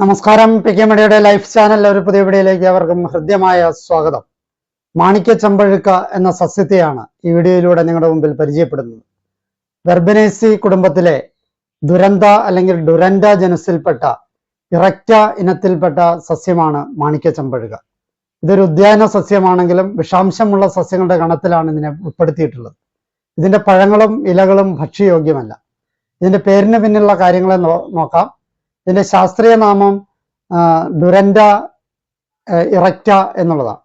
നമസ്കാരം. P K മണിയുടെ life channel ഒരു പുതിയ വീഡിയോയിലേക്ക് അവർക്കും ഹൃദ്യമായ സ്വാഗതം. മാണിക്യ ചമ്പഴുക്ക എന്ന സസ്യത്തെയാണ് ഈ വീഡിയോയിലൂടെ നിങ്ങളുടെ മുമ്പിൽ പരിചയപ്പെടുന്നത്. വെർബനേസി കുടുംബത്തിലെ ദുരന്ത അല്ലെങ്കിൽ ഡുരന്ത ജനസിൽപ്പെട്ട ഇറക്റ്റ ഇനത്തിൽപ്പെട്ട സസ്യമാണ് മാണിക്യ ചമ്പഴുക ഇതൊരു ഉദ്യാന സസ്യമാണെങ്കിലും വിഷാംശമുള്ള സസ്യങ്ങളുടെ ഗണത്തിലാണ് ഇതിനെ ഉൾപ്പെടുത്തിയിട്ടുള്ളത്. ഇതിന്റെ പഴങ്ങളും ഇലകളും ഭക്ഷ്യയോഗ്യമല്ല. ഇതിന്റെ പേരിന് പിന്നിലുള്ള കാര്യങ്ങളെ നോക്കാം. ഇതിന്റെ ശാസ്ത്രീയ നാമം ഡുരൻഡ ഇറക്റ്റ എന്നുള്ളതാണ്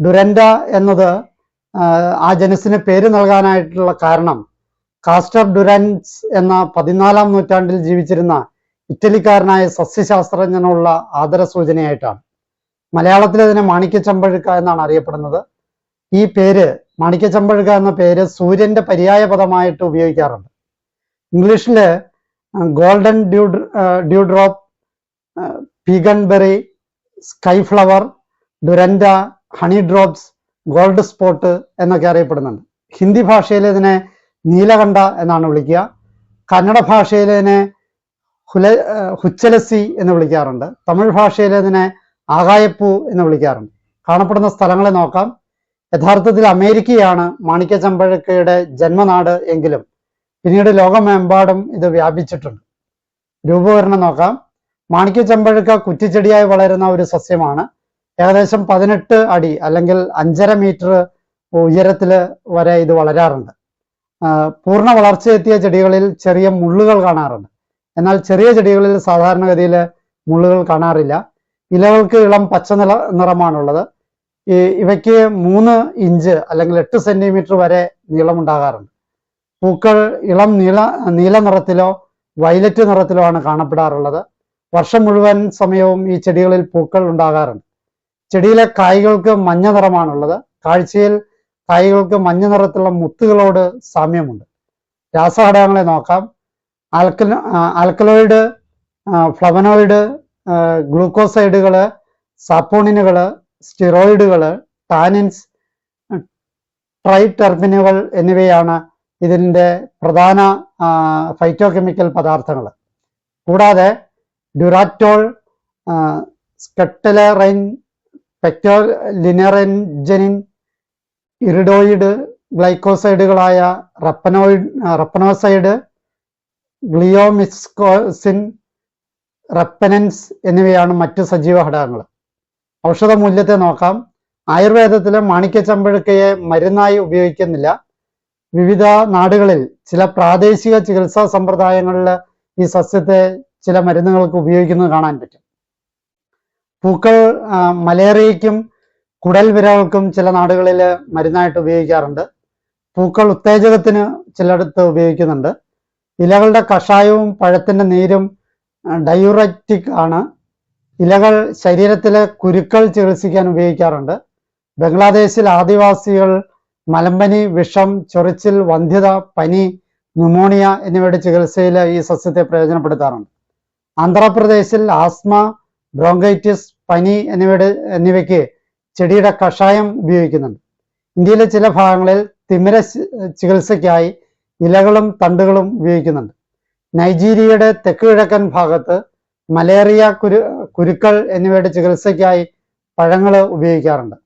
ഡുരൻഡ എന്നത് ആ, ജനസിന് പേര് നൽകാനായിട്ടുള്ള കാരണം കാസ്റ്റർ ഡുരൻസ് എന്ന പതിനാലാം നൂറ്റാണ്ടിൽ ജീവിച്ചിരുന്ന ഇറ്റലിക്കാരനായ സസ്യശാസ്ത്രജ്ഞനുള്ള ആദര സൂചനയായിട്ടാണ് മലയാളത്തിൽ ഇതിനെ മാണിക്യച്ചമ്പഴുക്ക എന്നാണ് അറിയപ്പെടുന്നത്. ഈ പേര് മാണിക്യച്ചമ്പഴുക്ക എന്ന പേര് സൂര്യന്റെ പര്യായ പദമായിട്ട് ഉപയോഗിക്കാറുണ്ട്. ഇംഗ്ലീഷിൽ golden dew dew drop pigeonberry sky flower duranta honey drops gold spot എന്നൊക്കെ അറിയപ്പെടുന്നുണ്ട്. ഹിന്ദി ഭാഷയിൽ ഇതിനെ നീലകണ്ഠ എന്നാണ് വിളിക്കുക. കന്നഡ ഭാഷയിൽ ഇതിനെ ഹുല ഹുച്ചലസി എന്ന് വിളിക്കാറുണ്ട്. തമിഴ് ഭാഷയിൽ ഇതിനെ ആകായപ്പൂ എന്ന് വിളിക്കാറുണ്ട്. കാണപ്പെടുന്ന സ്ഥലങ്ങളെ നോക്കാം. യഥാർത്ഥത്തിൽ അമേരിക്കയാണ് മാണിക്യ ചമ്പഴക്കയുടെ ജന്മനാട് എങ്കിലും പിന്നീട് ലോകമെമ്പാടും ഇത് വ്യാപിച്ചിട്ടുണ്ട്. രൂപവരണം നോക്കാം. മാണിക്യ ചെമ്പഴുക്ക കുറ്റിച്ചെടിയായി വളരുന്ന ഒരു സസ്യമാണ്. ഏകദേശം പതിനെട്ട് അടി അല്ലെങ്കിൽ അഞ്ചര മീറ്റർ ഉയരത്തിൽ വരെ ഇത് വളരാറുണ്ട്. പൂർണ വളർച്ചയെത്തിയ ചെടികളിൽ ചെറിയ മുള്ളുകൾ കാണാറുണ്ട്. എന്നാൽ ചെറിയ ചെടികളിൽ സാധാരണഗതിയിൽ മുള്ളുകൾ കാണാറില്ല. ഇലകൾക്ക് ഇളം പച്ച നില നിറമാണുള്ളത്. ഇവയ്ക്ക് മൂന്ന് ഇഞ്ച് അല്ലെങ്കിൽ എട്ട് സെന്റിമീറ്റർ വരെ നീളമുണ്ടാകാറുണ്ട്. പൂക്കൾ ഇളം നീല നീല നിറത്തിലോ വയലറ്റ് നിറത്തിലോ ആണ് കാണപ്പെടാറുള്ളത്. വർഷം മുഴുവൻ സമയവും ഈ ചെടികളിൽ പൂക്കൾ ഉണ്ടാകാറുണ്ട്. ചെടിയിലെ കായ്കൾക്ക് മഞ്ഞ നിറമാണുള്ളത്. കാഴ്ചയിൽ കായ്കൾക്ക് മഞ്ഞ നിറത്തിലുള്ള മുത്തുകളോട് സാമ്യമുണ്ട്. രാസഘടകങ്ങളെ നോക്കാം. ആൽക്കല ആൽക്കലോയിഡ് ഫ്ലവനോയിഡ് ഗ്ലൂക്കോസൈഡുകൾ സാപ്പോണിനുകൾ സ്റ്റിറോയിഡുകൾ ടാനിൻസ് ട്രൈ ടെർമിനുകൾ എന്നിവയാണ് ഇതിന്റെ പ്രധാന ഫൈറ്റോ കെമിക്കൽ പദാർത്ഥങ്ങൾ. കൂടാതെ ഡ്യുറാറ്റോൾ സ്കെട്ടലറൈൻ പെക്ടോലിനറെൻജനിൻ ഇറിഡോയിഡ് ഗ്ലൈക്കോസൈഡുകളായ റപ്പനോയിഡ് റപ്പനോസൈഡ് ഗ്ലിയോമിസ്കോസിൻ റപ്പനൻസ് എന്നിവയാണ് മറ്റു സജീവ ഘടകങ്ങൾ. ഔഷധ മൂല്യത്തെ നോക്കാം. ആയുർവേദത്തിലെ മാണിക്യ ചമ്പഴുക്കയെ മരുന്നായി ഉപയോഗിക്കുന്നില്ല. വിവിധ നാടുകളിൽ ചില പ്രാദേശിക ചികിത്സാ സമ്പ്രദായങ്ങളിൽ ഈ സസ്യത്തെ ചില മരുന്നുകൾക്ക് ഉപയോഗിക്കുന്നത് കാണാൻ പറ്റും. പൂക്കൾ മലേറിയയ്ക്കും കുടൽ വിരകൾക്കും ചില നാടുകളിൽ മരുന്നായിട്ട് ഉപയോഗിക്കാറുണ്ട്. പൂക്കൾ ഉത്തേജകത്തിന് ചിലയിടത്ത് ഉപയോഗിക്കുന്നുണ്ട്. ഇലകളുടെ കഷായവും പഴത്തിന്റെ നീരും ഡയൂററ്റിക് ആണ്. ഇലകൾ ശരീരത്തിലെ കുരുക്കൾ ചികിത്സിക്കാൻ ഉപയോഗിക്കാറുണ്ട്. ബംഗ്ലാദേശിൽ ആദിവാസികൾ മലമ്പനി വിഷം ചൊറിച്ചിൽ വന്ധ്യത പനി ന്യൂമോണിയ എന്നിവയുടെ ചികിത്സയിൽ ഈ സസ്യത്തെ പ്രയോജനപ്പെടുത്താറുണ്ട്. ആന്ധ്രാപ്രദേശിൽ ആസ്മ ബ്രോങ്കൈറ്റിസ് പനി എന്നിവയുടെ എന്നിവയ്ക്ക് ചെടിയുടെ കഷായം ഉപയോഗിക്കുന്നുണ്ട്. ഇന്ത്യയിലെ ചില ഭാഗങ്ങളിൽ തിമിര ചികിത്സയ്ക്കായി ഇലകളും തണ്ടുകളും ഉപയോഗിക്കുന്നുണ്ട്. നൈജീരിയയുടെ തെക്ക് കിഴക്കൻ ഭാഗത്ത് മലേറിയ കുരു കുരുക്കൾ എന്നിവയുടെ ചികിത്സയ്ക്കായി പഴങ്ങൾ ഉപയോഗിക്കാറുണ്ട്.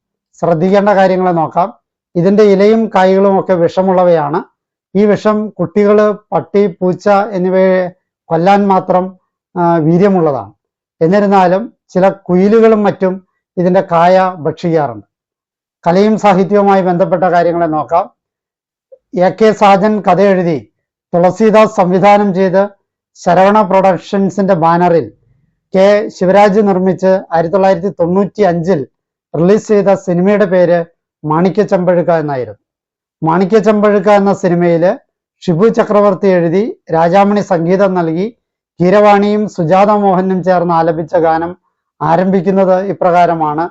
ശ്രദ്ധിക്കേണ്ട കാര്യങ്ങൾ നോക്കാം. ഇതിന്റെ ഇലയും കായ്കളും ഒക്കെ വിഷമുള്ളവയാണ്. ഈ വിഷം കുട്ടികൾ പട്ടി പൂച്ച എന്നിവയെ കൊല്ലാൻ മാത്രം വീര്യമുള്ളതാണ്. എന്നിരുന്നാലും ചില കുയിലുകളും മറ്റും ഇതിന്റെ കായ ഭക്ഷിക്കാറുണ്ട്. കലയും സാഹിത്യവുമായി ബന്ധപ്പെട്ട കാര്യങ്ങളെ നോക്കാം. എ കെ സാജൻ കഥ എഴുതി തുളസീദാസ് സംവിധാനം ചെയ്ത് ശരവണ പ്രൊഡക്ഷൻസിന്റെ ബാനറിൽ കെ ശിവരാജ് നിർമ്മിച്ച് ആയിരത്തി തൊള്ളായിരത്തി തൊണ്ണൂറ്റി അഞ്ചിൽ റിലീസ് ചെയ്ത സിനിമയുടെ പേര് മാണിക്യ ചെമ്പഴുക്ക എന്നായിരുന്നു. മാണിക്യ ചെമ്പഴുക്ക എന്ന സിനിമയിൽ ഷിബു ചക്രവർത്തി എഴുതി രാജാമണി സംഗീതം നൽകി കീരവാണിയും സുജാത മോഹനും ചേർന്ന് ആലപിച്ച ഗാനം ആരംഭിക്കുന്നത് ഇപ്രകാരമാണ്.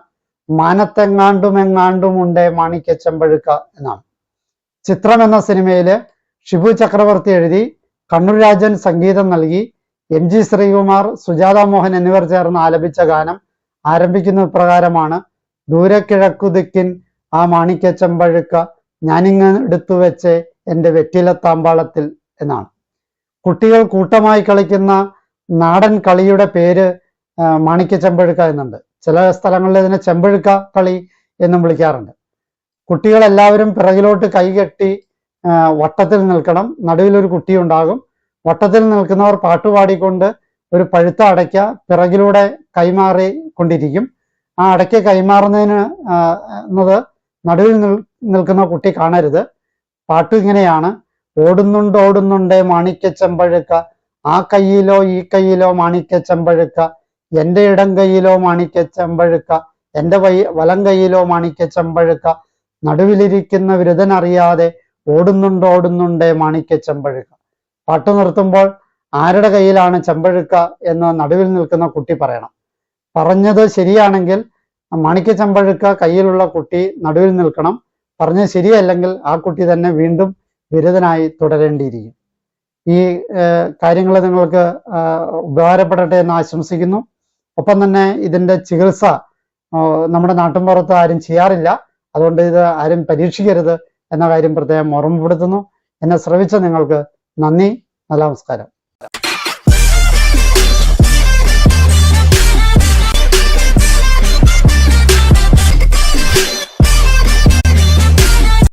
മാനത്തെങ്ങാണ്ടും മാനത്തെങ്ങാണ്ടുമെങ്ങാണ്ടുമുണ്ടേ മാണിക്യ ചെമ്പഴുക്ക എന്നാണ്. ചിത്രം എന്ന സിനിമയിൽ ഷിബു ചക്രവർത്തി എഴുതി കണ്ണൂർ രാജൻ സംഗീതം നൽകി എം ജി ശ്രീകുമാർ സുജാത മോഹൻ എന്നിവർ ചേർന്ന് ആലപിച്ച ഗാനം ആരംഭിക്കുന്ന ഇപ്രകാരമാണ്. ദൂരക്കിഴക്കുദിക്കിൻ ആ മാണിക്യ ചെമ്പഴുക്ക ഞാനിങ്ങ് എടുത്തു വെച്ച് എന്റെ വെറ്റിലത്താമ്പാളത്തിൽ എന്നാണ്. കുട്ടികൾ കൂട്ടമായി കളിക്കുന്ന നാടൻ കളിയുടെ പേര് മാണിക്യ ചെമ്പഴുക്ക എന്നുണ്ട്. ചില സ്ഥലങ്ങളിൽ ഇതിനെ ചെമ്പഴുക്ക കളി എന്നും വിളിക്കാറുണ്ട്. കുട്ടികളെല്ലാവരും പിറകിലോട്ട് കൈകെട്ടി വട്ടത്തിൽ നിൽക്കണം. നടുവിൽ ഒരു കുട്ടി ഉണ്ടാകും വട്ടത്തിൽ നിൽക്കുന്നവർ പാട്ടുപാടിക്കൊണ്ട് ഒരു പഴുത്ത അടയ്ക്ക പിറകിലൂടെ കൈമാറി കൊണ്ടിരിക്കും ആ അടയ്ക്ക കൈമാറുന്നതിന് എന്നത് നടുവിൽ നിൽക്കുന്ന കുട്ടി കാണരുത്. പാട്ട് ഇങ്ങനെയാണ് ഓടുന്നുണ്ട് ഓടുന്നുണ്ടേ മാണിക്യ ചെമ്പഴുക്ക ആ കയ്യിലോ ഈ കയ്യിലോ മാണിക്യ ചെമ്പഴുക്ക എന്റെ ഇടം കയ്യിലോ മാണിക്യ ചെമ്പഴുക്ക എന്റെ വൈ വലം കയ്യിലോ മാണിക്യ ചെമ്പഴുക്ക നടുവിലിരിക്കുന്ന വിരുദ്ധൻ അറിയാതെ ഓടുന്നുണ്ട് ഓടുന്നുണ്ടേ മാണിക്യ ചെമ്പഴുക്ക പാട്ട് നിർത്തുമ്പോൾ ആരുടെ കയ്യിലാണ് ചെമ്പഴുക്ക എന്ന് നടുവിൽ നിൽക്കുന്ന കുട്ടി പറയണം. പറഞ്ഞത് ശരിയാണെങ്കിൽ മാണിക്യ ചമ്പഴുക്ക കയ്യിലുള്ള കുട്ടി നടുവിൽ നിൽക്കണം. പറഞ്ഞ് ശരിയല്ലെങ്കിൽ ആ കുട്ടി തന്നെ വീണ്ടും ബിരുദനായി തുടരേണ്ടിയിരിക്കും. ഈ കാര്യങ്ങൾ നിങ്ങൾക്ക് ഉപകാരപ്പെടട്ടെ എന്ന് ആശംസിക്കുന്നു. ഒപ്പം തന്നെ ഇതിന്റെ ചികിത്സ നമ്മുടെ നാട്ടിൻപുറത്ത് ആരും ചെയ്യാറില്ല. അതുകൊണ്ട് ഇത് ആരും പരീക്ഷിക്കരുത് എന്ന കാര്യം പ്രത്യേകം ഓർമ്മപ്പെടുത്തുന്നു. എന്നെ ശ്രവിച്ച നിങ്ങൾക്ക് നന്ദി നമസ്കാരം.